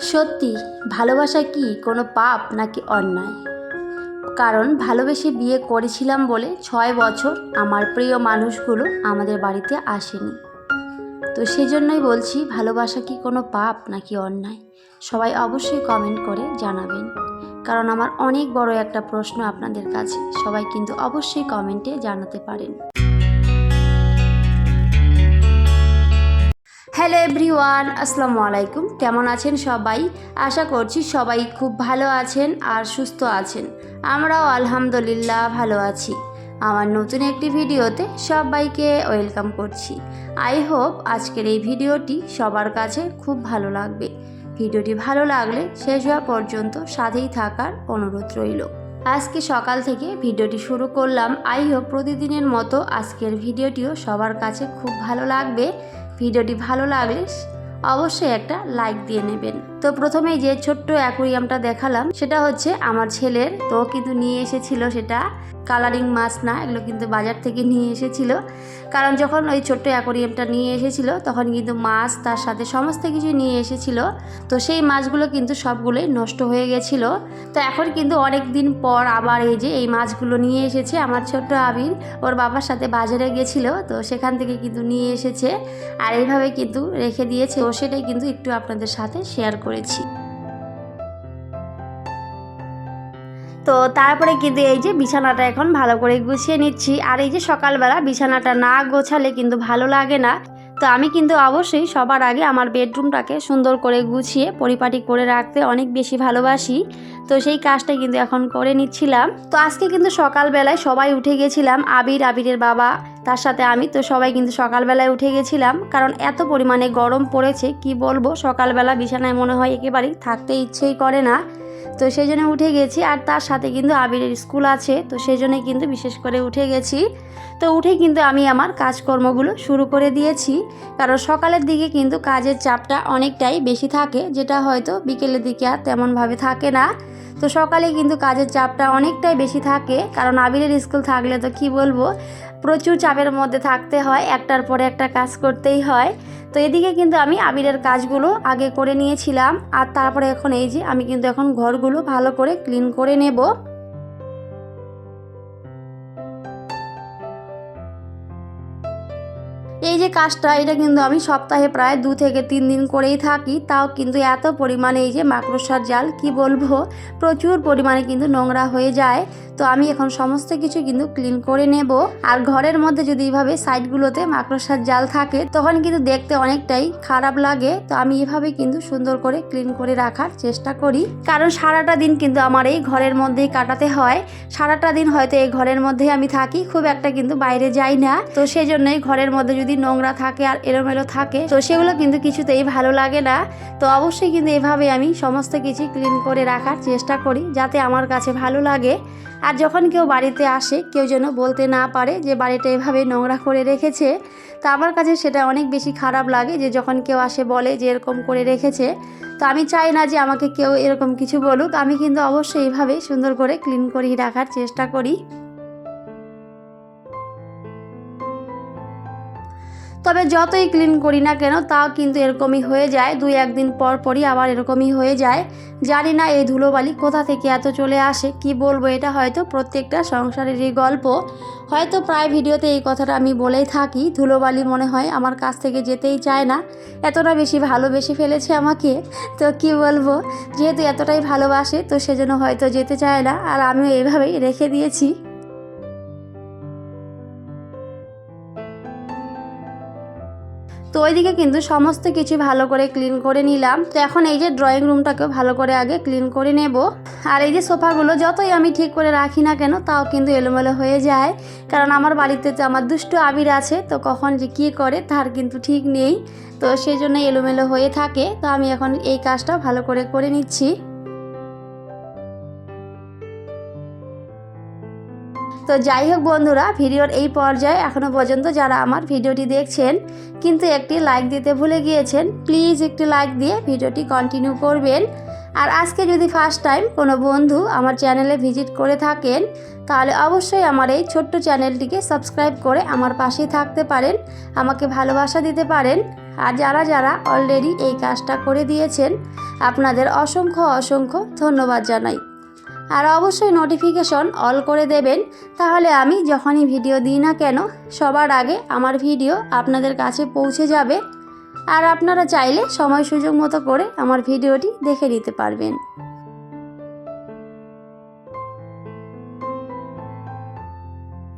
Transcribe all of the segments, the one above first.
সত্যি, ভালোবাসা কি কোনো পাপ নাকি অন্যায়? কারণ ভালোবেসে বিয়ে করেছিলাম বলে ছয় বছর আমার প্রিয় মানুষগুলো আমাদের বাড়িতে আসেনি। তো সেজন্যই বলছি, ভালোবাসা কি কোনো পাপ নাকি অন্যায়? সবাই অবশ্যই কমেন্ট করে জানাবেন। কারণ আমার অনেক বড় একটা প্রশ্ন আপনাদের কাছে, সবাই কিন্তু অবশ্যই কমেন্টে জানাতে পারেন। হ্যালো এভরিওয়ান, আসসালামু আলাইকুম। কেমন আছেন সবাই? আশা করছি সবাই খুব ভালো আছেন আর সুস্থ আছেন। আমরাও আলহামদুলিল্লাহ ভালো আছি। আমার নতুন একটি ভিডিওতে সবাইকে ওয়েলকাম করছি। আই হোপ আজকের এই ভিডিওটি সবার কাছে খুব ভালো লাগবে। ভিডিওটি ভালো লাগলে শেষ হওয়া পর্যন্ত সাথেই থাকার অনুরোধ রইল। আজকে সকাল থেকে ভিডিওটি শুরু করলাম। আই হোপ প্রতিদিনের মতো আজকের ভিডিওটিও সবার কাছে খুব ভালো লাগবে। ভিডিওটি ভালো লাগলে অবশ্যই একটা লাইক দিয়ে নেবেন। তো প্রথমেই যে ছোট্ট অ্যাকুরিয়ামটা দেখালাম, সেটা হচ্ছে আমার ছেলের। তো কিন্তু নিয়ে এসেছিল সেটা। কালারিং মাছ না, এগুলো কিন্তু বাজার থেকে নিয়ে এসেছিল। কারণ যখন ওই ছোট্ট অ্যাকোরিয়ামটা নিয়ে এসেছিল, তখন কিন্তু মাছ, তার সাথে সমস্ত কিছু নিয়ে এসেছিল। তো সেই মাছগুলো কিন্তু সবগুলোই নষ্ট হয়ে গেছিল। তো এখন কিন্তু অনেক দিন পর আবার এই যে এই মাছগুলো নিয়ে এসেছে আমার ছোট্ট আবির। ওর বাবার সাথে বাজারে গেছিল, তো সেখান থেকে কিন্তু নিয়ে এসেছে। আর এইভাবে কিন্তু রেখে দিয়েছে। ও সেটাই কিন্তু একটু আপনাদের সাথে শেয়ার করেছি। তো তারপরে কিন্তু এই যে বিছানাটা এখন ভালো করে গুছিয়ে নিচ্ছি। আর এই যে সকালবেলা বিছানাটা না গোছালে কিন্তু ভালো লাগে না। তো আমি কিন্তু অবশ্যই সবার আগে আমার বেডরুমটাকে সুন্দর করে গুছিয়ে পরিপাটি করে রাখতে অনেক বেশি ভালোবাসি। তো সেই কাজটা কিন্তু এখন করে নিচ্ছিলাম। তো আজকে কিন্তু সকালবেলায় সবাই উঠে গেছিলাম। আবির, আবিরের বাবা তার সাথে আমি তো সবাই কিন্তু সকালবেলায় উঠে গেছিলাম, কারণ এত পরিমাণে গরম পড়েছে, কি বলব? সকালবেলা বিছানায় মনে হয় একেবারেই থাকতে ইচ্ছেই করে না। তো সেই জন্য উঠে গেছি, আর তার সাথে কিন্তু আবিরের স্কুল আছে, তো সেই জন্যই কিন্তু বিশেষ করে উঠে গেছি। তো উঠে কিন্তু আমি আমার কাজকর্মগুলো শুরু করে দিয়েছি, কারণ সকালের দিকে কিন্তু কাজের চাপটা অনেকটাই বেশি থাকে, যেটা হয়তো বিকেলের দিকে আর তেমনভাবে থাকে না। তো সকালে কিন্তু কাজের চাপটা অনেকটাই বেশি থাকে, কারণ আবিরের স্কুল থাকলে তো কি বলব, প্রচুর চাপের মধ্যে থাকতে হয়, একটার পরে একটা কাজ করতেই হয়। তো এদিকে কিন্তু আমি আবিরের কাজগুলো আগে করে নিয়েছিলাম, আর তারপরে এখন এই যে আমি কিন্তু এখন ঘরগুলো ভালো করে ক্লিন করে নেব। এই যে কাজটা, এটা কিন্তু আমি সপ্তাহে প্রায় দু থেকে তিন দিন করেই থাকি। তাও কিন্তু এত পরিমাণে এই যে মাকড়সার জাল, কি বলব? প্রচুর পরিমাণে কিন্তু নোংরা হয়ে যায়। তো আমি এখন সমস্ত কিছু কিন্তু ক্লিন করে নেব। আর ঘরের মধ্যে যদি এইভাবে সাইডগুলোতে মাকড়সার জাল থাকে, তখন কিন্তু দেখতে অনেকটাই খারাপ লাগে। তো আমি এভাবে কিন্তু সুন্দর করে ক্লিন করে রাখার চেষ্টা করি। কারণ সারাটা দিন কিন্তু আমার এই ঘরের মধ্যেই কাটাতে হয়। সারাটা দিন হয়তো এই ঘরের মধ্যেই আমি থাকি, খুব একটা কিন্তু বাইরে যাই না। তো সেই জন্যই ঘরের মধ্যে যদি নোংরা থাকে আর এলোমেলো থাকে, তো সেগুলো কিন্তু কিছুতেই ভালো লাগে না। তো অবশ্যই কিন্তু এভাবে আমি সমস্ত কিছু ক্লিন করে রাখার চেষ্টা করি, যাতে আমার কাছে ভালো লাগে। আর যখন কেউ বাড়িতে আসে, কেউ যেন বলতে না পারে যে বাড়িটা এভাবে নোংরা করে রেখেছে, তা আমার কাছে সেটা অনেক বেশি খারাপ লাগে যে যখন কেউ আসে বলে যে এরকম করে রেখেছে, তো আমি চাই না যে আমাকে কেউ এরকম কিছু বলুক। আমি কিন্তু অবশ্যই এইভাবে সুন্দর করে ক্লিন করিয়ে রাখার চেষ্টা করি। তবে যতই ক্লিন করি না কেন, তাও কিন্তু এরকমই হয়ে যায়। দুই একদিন পর পরই আবার এরকমই হয়ে যায়। জানি না এই ধুলোবালি কোথা থেকে এত চলে আসে, কি বলব এটা হয়তো প্রত্যেকটা সংসারেরই গল্প। হয়তো প্রায় ভিডিওতে এই কথাটা আমি বলেই থাকি, ধুলোবালি মনে হয় আমার কাছ থেকে যেতেই চায় না। এতটা বেশি ভালোবেসে ফেলেছে আমাকে, তো কি বলব? যেহেতু এতটাই ভালোবাসে, তো সেজন্য হয়তো যেতে চায় না, আর আমিও এইভাবেই রেখে দিয়েছি। ওইদিকে কিন্তু সমস্ত কিছু ভালো করে ক্লিন করে নিলাম। তো এখন এই যে ড্রয়িং রুমটাকেও ভালো করে আগে ক্লিন করে নেব। আর এই যে সোফাগুলো যতই আমি ঠিক করে রাখি না কেন, তাও কিন্তু এলোমেলো হয়ে যায়। কারণ আমার বাড়িতে তো আমার দুষ্টু আবির আছে, তো কখন যে কী করে তার কিন্তু ঠিক নেই। তো সেই জন্য এলোমেলো হয়ে থাকে। তো আমি এখন এই কাজটা ভালো করে করে নিচ্ছি। তো যাই হোক বন্ধুরা, ভিডিওর এই পর্যায়ে এখনও পর্যন্ত যারা আমার ভিডিওটি দেখছেন, কিন্তু একটি লাইক দিতে ভুলে গিয়েছেন প্লিজ একটি লাইক দিয়ে ভিডিওটি কন্টিনিউ করবেন। আর আজকে যদি ফার্স্ট টাইম কোনো বন্ধু আমার চ্যানেলে ভিজিট করে থাকেন, তাহলে অবশ্যই আমার এই ছোট্ট চ্যানেলটিকে সাবস্ক্রাইব করে আমার পাশেই থাকতে পারেন, আমাকে ভালোবাসা দিতে পারেন। আর যারা যারা অলরেডি এই কাজটা করে দিয়েছেন, আপনাদের অসংখ্য অসংখ্য ধন্যবাদ জানাই। আর অবশ্যই নোটিফিকেশন অল করে দেবেন। তাহলে আমি যখনই ভিডিও দিই না কেন, সবার আগে আমার ভিডিও আপনাদের কাছে পৌঁছে যাবে। আর আপনারা চাইলে সময় সুযোগ মতো করে আমার ভিডিওটি দেখে নিতে পারবেন।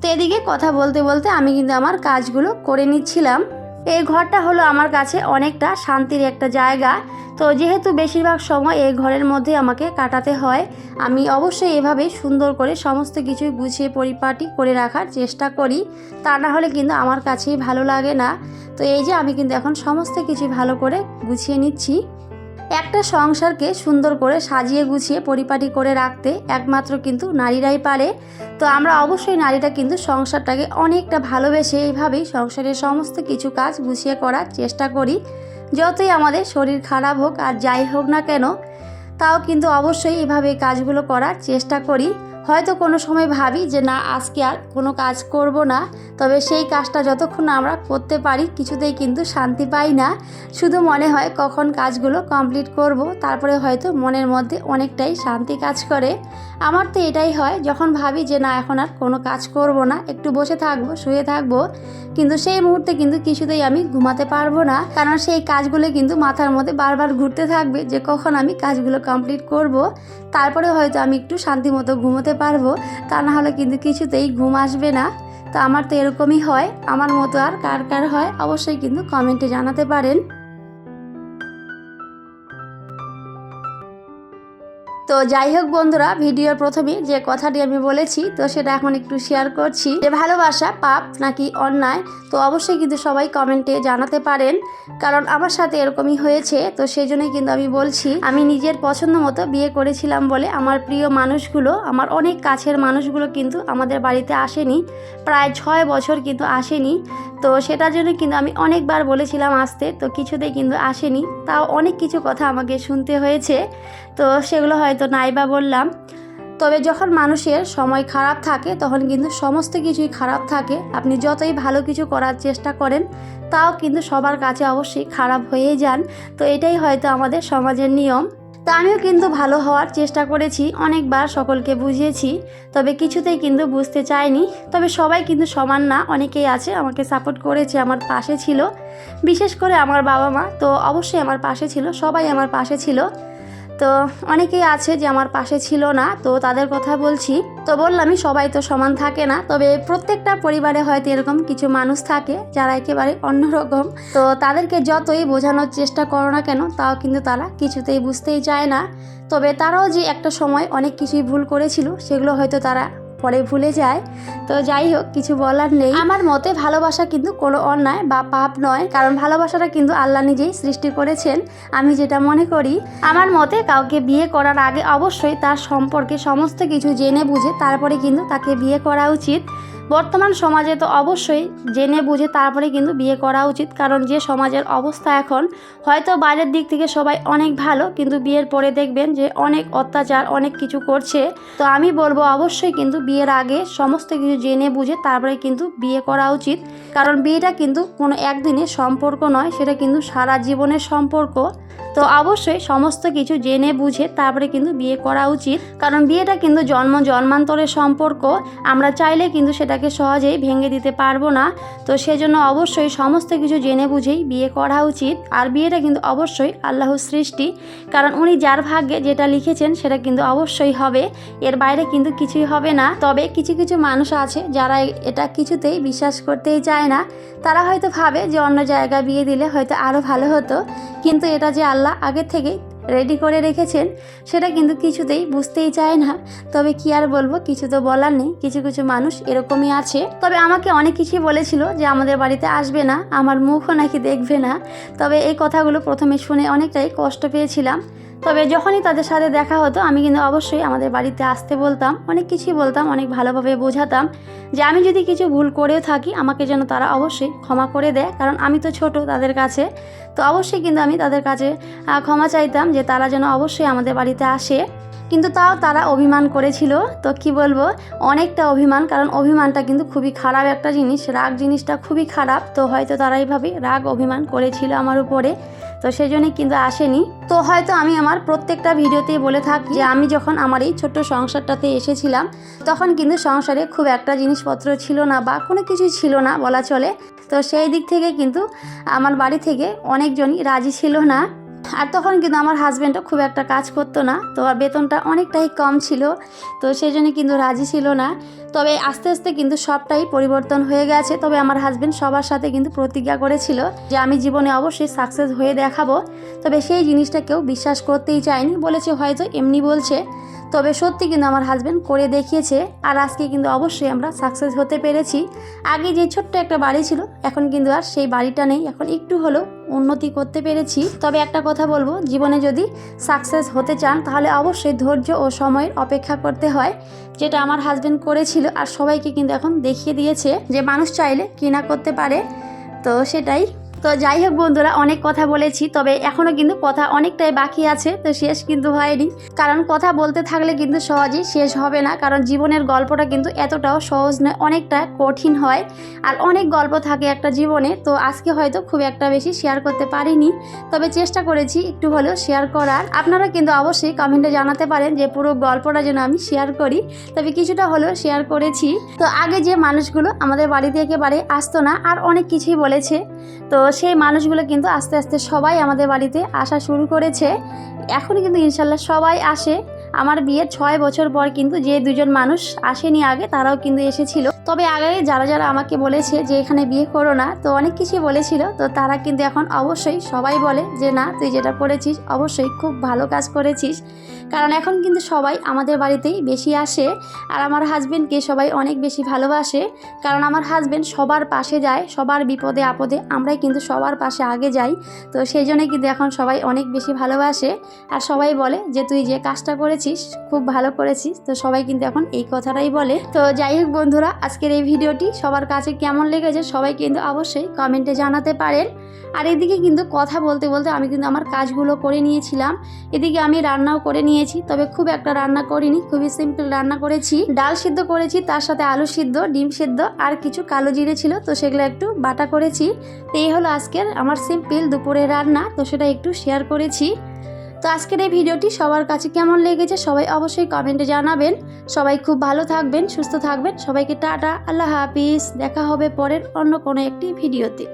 তো এদিকে কথা বলতে বলতে আমি কিন্তু আমার কাজগুলো করে নিচ্ছিলাম। এই ঘরটা হলো আমার কাছে অনেকটা শান্তির একটা জায়গা। তো যেহেতু বেশিরভাগ সময় এই ঘরের মধ্যে আমাকে কাটাতে হয়, আমি অবশ্যই এভাবে সুন্দর করে সমস্ত কিছু গুছিয়ে পরিপাটি করে রাখার চেষ্টা করি। তা না হলে কিন্তু আমার কাছেই ভালো লাগে না। তো এই যে আমি কিন্তু এখন সমস্ত কিছু ভালো করে গুছিয়ে নিচ্ছি। একটা সংসারকে সুন্দর করে সাজিয়ে গুছিয়ে পরিপাটি করে রাখতে একমাত্র কিন্তু নারীরাই পারে। তো আমরা অবশ্যই নারীরা কিন্তু সংসারটাকে অনেকটা ভালোবেসে এইভাবেই সংসারের সমস্ত কিছু কাজ গুছিয়ে করার চেষ্টা করি। যতই আমাদের শরীর খারাপ হোক আর যাই হোক না কেন, তাও কিন্তু অবশ্যই এভাবে কাজগুলো করার চেষ্টা করি। হয়তো কোনো সময় ভাবি যে না, আজকে আর কোনো কাজ করব না। তবে সেই কাজটা যতক্ষণ আমরা করতে পারি, কিছুতেই কিন্তু শান্তি পাই না। শুধু মনে হয় কখন কাজগুলো কমপ্লিট করব, তারপরে হয়তো মনের মধ্যে অনেকটাই শান্তি কাজ করে। আমার তো এটাই হয়, যখন ভাবি যে না, এখন আর কোনো কাজ করব না, একটু বসে থাকব, শুয়ে থাকব, কিন্তু সেই মুহূর্তে কিন্তু কিছুতেই আমি ঘুমাতে পারব না। কারণ সেই কাজগুলো কিন্তু মাথার মধ্যে বারবার ঘুরতে থাকবে যে কখন আমি কাজগুলো কমপ্লিট করব তারপরে হয়তো আমি একটু শান্তি মতো ঘুমোতে পারব, তা না হলে কিন্তু কিছুতেই ঘুম আসবে না। তো আমার তো এরকমই হয়, আমার মতো আর কার কার হয়, অবশ্যই কিন্তু কমেন্টে জানাতে পারেন। তো যাই হোক বন্ধুরা, ভিডিওর প্রথমে যে কথাটি আমি বলেছি, তো সেটা এখন একটু শেয়ার করছি। যে ভালোবাসা পাপ নাকি অন্যায়, তো অবশ্যই কিন্তু সবাই কমেন্টে জানাতে পারেন। কারণ আমার সাথে এরকমই হয়েছে, তো সেই জন্যই কিন্তু আমি বলছি, আমি নিজের পছন্দ মতো বিয়ে করেছিলাম বলে আমার প্রিয় মানুষগুলো, আমার অনেক কাছের মানুষগুলো কিন্তু আমাদের বাড়িতে আসেনি, প্রায় ছয় বছর কিন্তু আসেনি। তো সেটার জন্য কিন্তু আমি অনেকবার বলেছিলাম আসতে, তো কিছুতেই কিন্তু আসেনি। তাও অনেক কিছু কথা আমাকে শুনতে হয়েছে, তো সেগুলো হয়তো নাইবা বললাম, তবে যখন মানুষের সময় খারাপ থাকে, তখন কিন্তু সমস্ত কিছুই খারাপ থাকে। আপনি যতই ভালো কিছু করার চেষ্টা করেন, তাও কিন্তু সবার কাছে অবশ্যই খারাপ হয়েই যান। তো এটাই হয়তো আমাদের সমাজের নিয়ম। তা আমিও কিন্তু ভালো হওয়ার চেষ্টা করেছি, অনেকবার সকলকে বুঝিয়েছি, তবে কিছুতেই কিন্তু বুঝতে চাইনি। তবে সবাই কিন্তু সমান না, অনেকেই আছে, আমাকে সাপোর্ট করেছে, আমার পাশে ছিল। বিশেষ করে আমার বাবা মা, তো অবশ্যই আমার পাশে ছিল, সবাই আমার পাশে ছিল। তো অনেকেই আছে যে আমার পাশে ছিল না, তো তাদের কথা বলছি। তো বললামই সবাই তো সমান থাকে না, তবে প্রত্যেকটা পরিবারে হয়তো এরকম কিছু মানুষ থাকে যারা একেবারে অন্যরকম। তো তাদেরকে যতই বোঝানোর চেষ্টা করো না কেন, তাও কিন্তু তারা কিছুতেই বুঝতেই চায় না। তবে তারাও যে একটা সময় অনেক কিছুই ভুল করেছিল, সেগুলো হয়তো তারা পরে ভুলে যায়। তো যাই হোক, কিছু বলার নেই। আমার মতে ভালোবাসা কিন্তু কোনো অন্যায় বা পাপ নয়, কারণ ভালোবাসাটা কিন্তু আল্লাহ নিজেই সৃষ্টি করেছেন, আমি যেটা মনে করি। আমার মতে কাউকে বিয়ে করার আগে অবশ্যই তার সম্পর্কে সমস্ত কিছু জেনে বুঝে তারপরে কিন্তু তাকে বিয়ে করা উচিত। বর্তমান সমাজে তো অবশ্যই জেনে বুঝে তারপরে কিন্তু বিয়ে করা উচিত, কারণ যে সমাজের অবস্থা এখন, হয়তো বাইরের দিক থেকে সবাই অনেক ভালো, কিন্তু বিয়ের পরে দেখবেন যে অনেক অত্যাচার, অনেক কিছু করছে। তো আমি বলব অবশ্যই কিন্তু বিয়ের আগে সমস্ত কিছু জেনে বুঝে তারপরে কিন্তু বিয়ে করা উচিত, কারণ বিয়েটা কিন্তু কোনো একদিনের সম্পর্ক নয়, সেটা কিন্তু সারা জীবনের সম্পর্ক। তো অবশ্যই সমস্ত কিছু জেনে বুঝে তারপরে কিন্তু বিয়ে করা উচিত, কারণ বিয়েটা কিন্তু জন্ম জন্মান্তরের সম্পর্ক। আমরা চাইলে কিন্তু সেটাকে সহজেই ভেঙে দিতে পারব না। তো সেজন্য অবশ্যই সমস্ত কিছু জেনে বুঝেই বিয়ে করা উচিত। আর বিয়েটা কিন্তু অবশ্যই আল্লাহর সৃষ্টি। কারণ উনি যার ভাগ্যে যেটা লিখেছেন, সেটা কিন্তু অবশ্যই হবে। এর বাইরে কিন্তু কিছুই হবে না। তবে কিছু কিছু মানুষ আছে যারা এটা কিছুতেই বিশ্বাস করতেই চায় না। তারা হয়তো ভাবে যে অন্য জায়গায় বিয়ে দিলে হয়তো আরও ভালো হতো। কিন্তু এটা যে আল্লাহ আগে থেকেই রেডি করে রেখেছেন, সেটা কিন্তু কিছুতেই বুঝতেই চায় না। তবে কি আর বলব, কিছু তো বলার নেই, কিছু কিছু মানুষ এরকমই আছে। তবে আমাকে অনেক কিছুই বলেছিল যে আমাদের বাড়িতে আসবে না, আমার মুখও নাকি দেখবে না। তবে এই কথাগুলো প্রথমে শুনে অনেকটাই কষ্ট পেয়েছিলাম। তবে যখনই তাদের সাথে দেখা হতো, আমি কিন্তু অবশ্যই আমাদের বাড়িতে আসতে বলতাম, অনেক কিছুই বলতাম, অনেক ভালোভাবে বোঝাতাম যে আমি যদি কিছু ভুল করেও থাকি, আমাকে যেন তারা অবশ্যই ক্ষমা করে দেয়, কারণ আমি তো ছোট তাদের কাছে। তো অবশ্যই কিন্তু আমি তাদের কাছে ক্ষমা চাইতাম যে তারা যেন অবশ্যই আমাদের বাড়িতে আসে। কিন্তু তাও তারা অভিমান করেছিল। তো কি বলব, অনেকটা অভিমান, কারণ অভিমানটা কিন্তু খুবই খারাপ একটা জিনিস, রাগ জিনিসটা খুবই খারাপ। তো হয়তো তারা এইভাবে রাগ অভিমান করেছিল আমার উপরে। তো সেই জন্যই কিন্তু আসেনি। তো হয়তো আমি আমার প্রত্যেকটা ভিডিওতেই বলে থাকি যে আমি যখন আমার এই ছোট্ট সংসারটাতে এসেছিলাম, তখন কিন্তু সংসারে খুব একটা জিনিসপত্র ছিল না বা কোনো কিছুই ছিল না বলা চলে। তো সেই দিক থেকে কিন্তু আমার বাড়ি থেকে অনেকজনই রাজি ছিল না। আর তখন কিন্তু আমার হাজব্যান্ডও খুব একটা কাজ করতো না, তো আর বেতনটা অনেকটাই কম ছিল। তো সেই জন্য কিন্তু রাজি ছিল না। তবে আস্তে আস্তে কিন্তু সবটাই পরিবর্তন হয়ে গেছে। তবে আমার হাজব্যান্ড সবার সাথে কিন্তু প্রতিজ্ঞা করেছিল যে আমি জীবনে অবশ্যই সাকসেস হয়ে দেখাবো। তবে সেই জিনিসটা কেউ বিশ্বাস করতেই চায়নি। বলেছে হয়তো এমনি বলছে। তবে সত্যি কিন্তু আমার হাজব্যান্ড করে দেখিয়েছে আর আজকে কিন্তু অবশ্যই আমরা সাকসেস হতে পেরেছি। আগে যে ছোট্ট একটা বাড়ি ছিল, এখন কিন্তু আর সেই বাড়িটা নেই। এখন একটু হলেও উন্নতি করতে পেরেছি। তবে একটা কথা বলব, জীবনে যদি সাকসেস হতে চান, তাহলে অবশ্যই ধৈর্য ও সময়ের অপেক্ষা করতে হয়, যেটা আমার হাজব্যান্ড করেছিল আর সবাইকে কিন্তু এখন দেখিয়ে দিয়েছে যে মানুষ চাইলে কিনা করতে পারে। তো সেটাই। তো যাই হোক বন্ধুরা, অনেক কথা বলেছি, তবে এখনও কিন্তু কথা অনেকটাই বাকি আছে, তো শেষ কিন্তু হয়নি। কারণ কথা বলতে থাকলে কিন্তু সহজেই শেষ হবে না, কারণ জীবনের গল্পটা কিন্তু এতটাও সহজ নয়, অনেকটা কঠিন হয়। আর অনেক গল্প থাকে একটা জীবনে, তো আজকে হয়তো খুব একটা বেশি শেয়ার করতে পারিনি, তবে চেষ্টা করেছি একটু হলেও শেয়ার করার। আপনারা কিন্তু অবশ্যই কমেন্টে জানাতে পারেন যে পুরো গল্পটা যেন আমি শেয়ার করি, তবে কিছুটা হলেও শেয়ার করেছি। তো আগে যে মানুষগুলো আমাদের বাড়িতে একেবারে আসতো না, আর অনেক কিছুই বলেছে, তো সেই মানুষগুলো কিন্তু আস্তে আস্তে সবাই আমাদের বাড়িতে আসা শুরু করেছে। এখন কিন্তু ইনশাল্লাহ সবাই আসে। আমার বিয়ের ছয় বছর পর কিন্তু যে দুজন মানুষ আসেনি আগে, তারাও কিন্তু এসেছিল। তবে আগে যারা যারা আমাকে বলেছে যে এখানে বিয়ে করো না, তো অনেক কিছুই বলেছিল। তো তারা কিন্তু এখন অবশ্যই সবাই বলে যে, না, তুই যেটা করেছিস, অবশ্যই খুব ভালো কাজ করেছিস। কারণ এখন কিন্তু সবাই আমাদের বাড়িতেই বেশি আসে আর আমার হাজবেন্ডকে সবাই অনেক বেশি ভালোবাসে। কারণ আমার হাজবেন্ড সবার পাশে যায়, সবার বিপদে আপদে আমরাই কিন্তু সবার পাশে আগে যাই। তো সেই জন্য কিন্তু এখন সবাই অনেক বেশি ভালোবাসে। আর সবাই বলে যে, তুই যে কাজটা করেছিস, খুব ভালো করেছিস। তো সবাই কিন্তু এখন এই কথাটাই বলে। তো যাই হোক বন্ধুরা, আজকের এই ভিডিওটি সবার কাছে কেমন লেগেছে সবাই কিন্তু অবশ্যই কমেন্টে জানাতে পারেন। আর এদিকে কিন্তু কথা বলতে বলতে আমি কিন্তু আমার কাজগুলো করে নিয়েছিলাম। এদিকে আমি রান্নাও করে নিয়েছি তবে খুব একটা রান্না করিনি, খুবই সিম্পল রান্না করেছি। ডাল সিদ্ধ করেছি, তার সাথে আলু সিদ্ধ, ডিম সিদ্ধ, আর কিছু কালো জিরে ছিল, তো সেগুলো একটু বাটা করেছি। তো এই হলো আজকের আমার সিম্পল দুপুরের রান্না, তো সেটা একটু শেয়ার করেছি। তো আজকের এই ভিডিওটি সবার কাছে কেমন লেগেছে, সবাই অবশ্যই কমেন্টে জানাবেন। সবাই খুব ভালো থাকবেন, সুস্থ থাকবেন, সবাইকে টাটা, আল্লাহ হাফিজ, দেখা হবে পরের অন্য কোনো একটি ভিডিওতে।